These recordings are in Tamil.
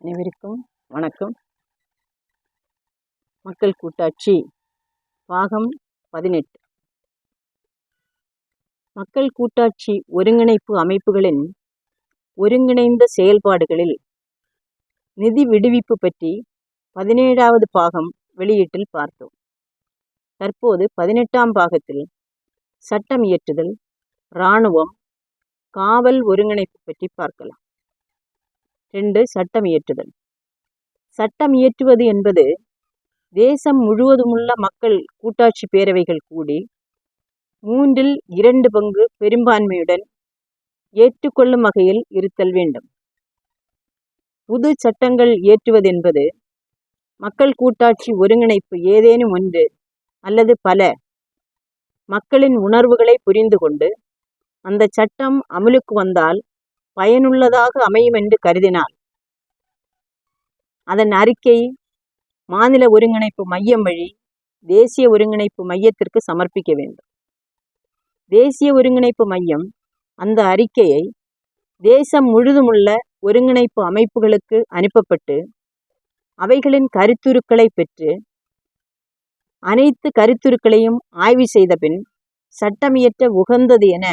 அனைவருக்கும் வணக்கம். மக்கள் கூட்டாட்சி பாகம் பதினெட்டு. மக்கள் கூட்டாட்சி ஒருங்கிணைப்பு அமைப்புகளின் ஒருங்கிணைந்த செயல்பாடுகளில் நிதி விடுவிப்பு பற்றி பதினேழாவது பாகம் வெளியீட்டில் பார்த்தோம். தற்போது பதினெட்டாம் பாகத்தில் சட்டம் இயற்றுதல் இராணுவம் காவல் ஒருங்கிணைப்பு பற்றி பார்க்கலாம். ரெண்டு சட்டம் இயற்றுதல். சட்டம் இயற்றுவது என்பது தேசம் முழுவதுமுள்ள மக்கள் கூட்டாட்சி பேரவைகள் கூடி மூன்றில் இரண்டு பங்கு பெரும்பான்மையுடன் ஏற்றுக்கொள்ளும் வகையில் இருத்தல் வேண்டும். புது சட்டங்கள் இயற்றுவதென்பது மக்கள் கூட்டாட்சி ஒருங்கிணைப்பு ஏதேனும் ஒன்று அல்லது பல மக்களின் உணர்வுகளை புரிந்து கொண்டு அந்த சட்டம் அமலுக்கு வந்தால் பயனுள்ளதாக அமையும் என்று கருதினார். அதன் அறிக்கை மாநில ஒருங்கிணைப்பு மையம் வழி தேசிய ஒருங்கிணைப்பு மையத்திற்கு சமர்ப்பிக்க வேண்டும். தேசிய ஒருங்கிணைப்பு மையம் அந்த அறிக்கையை தேசம் முழுதுமுள்ள ஒருங்கிணைப்பு அமைப்புகளுக்கு அனுப்பப்பட்டு அவைகளின் கருத்துருக்களை பெற்று அனைத்து கருத்துருக்களையும் ஆய்வு செய்த பின் சட்டமியற்ற உகந்தது என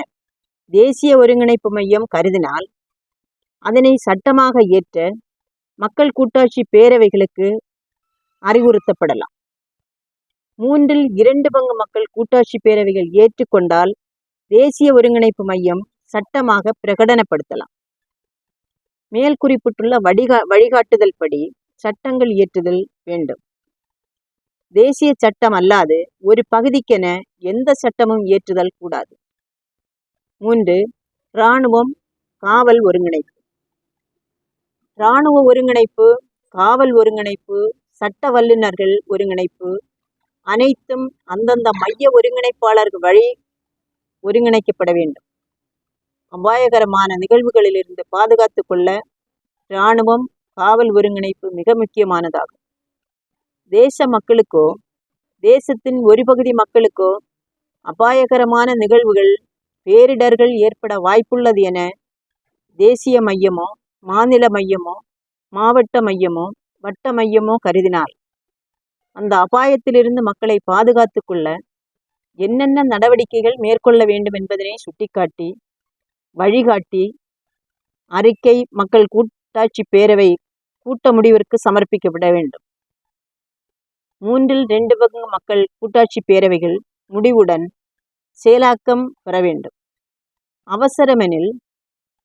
தேசிய ஒருங்கிணைப்பு மையம் கருதினால் அதனை சட்டமாக ஏற்ற மக்கள் கூட்டாட்சி பேரவைகளுக்கு அறிவுறுத்தப்படலாம். மூன்றில் இரண்டு பங்கு மக்கள் கூட்டாட்சி பேரவைகள் ஏற்றுக்கொண்டால் தேசிய ஒருங்கிணைப்பு மையம் சட்டமாக பிரகடனப்படுத்தலாம். மேல் குறிப்பிட்டுள்ள வடிகா வழிகாட்டுதல் படி சட்டங்கள் இயற்றுதல் வேண்டும். தேசிய சட்டம் அல்லாது ஒரு பகுதிக்கென எந்த சட்டமும் இயற்றுதல் கூடாது. மூன்று இராணுவம் காவல் ஒருங்கிணைப்பு. இராணுவ ஒருங்கிணைப்பு காவல் ஒருங்கிணைப்பு சட்ட வல்லுநர்கள் ஒருங்கிணைப்பு. அனைத்தும் அந்தந்த மைய ஒருங்கிணைப்பாளர்கள் வழி ஒருங்கிணைக்கப்பட வேண்டும். அபாயகரமான நிகழ்வுகளிலிருந்து பாதுகாத்து கொள்ள இராணுவம் காவல் ஒருங்கிணைப்பு மிக முக்கியமானதாகும். தேச மக்களுக்கோ தேசத்தின் ஒரு பகுதி மக்களுக்கோ அபாயகரமான நிகழ்வுகள் பேரிடர்கள் ஏற்பட வாய்ப்புள்ளது என தேசிய மையமோ மாநில மையமோ மாவட்ட மையமோ வட்ட மையமோ கருதினார். அந்த அபாயத்திலிருந்து மக்களை பாதுகாத்து கொள்ள என்னென்ன நடவடிக்கைகள் மேற்கொள்ள வேண்டும் என்பதனை சுட்டிக்காட்டி வழிகாட்டி அறிக்கை மக்கள் கூட்டாட்சி பேரவை கூட்ட முடிவிற்கு சமர்ப்பிக்கப்பட வேண்டும். மூன்றில் ரெண்டு பங்கு மக்கள் கூட்டாட்சி பேரவைகள் முடிவுடன் செயலாக்கம் பெற வேண்டும். அவசரமெனில்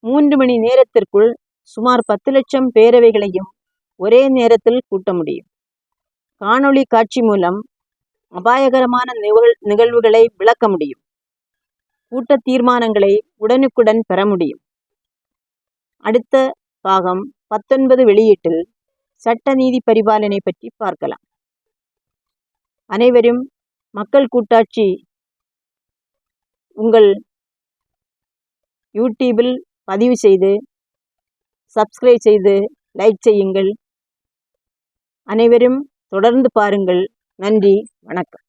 மூன்று மணி நேரத்திற்குள் சுமார் பத்து லட்சம் பேரவைகளையும் ஒரே நேரத்தில் கூட்ட முடியும். காணொளி காட்சி மூலம் அபாயகரமான நிகழ் நிகழ்வுகளை விளக்க முடியும். கூட்ட தீர்மானங்களை உடனுக்குடன் பெற முடியும். அடுத்த பாகம் பத்தொன்பது வெளியீட்டில் சட்ட நீதி பரிபாலனை பற்றி பார்க்கலாம். அனைவரும் மக்கள் கூட்டாட்சி உங்கள் யூடியூபில் பதிவு செய்து சப்ஸ்கிரைப் செய்து லைக் செய்யுங்கள். அனைவரும் தொடர்ந்து பாருங்கள். நன்றி. வணக்கம்.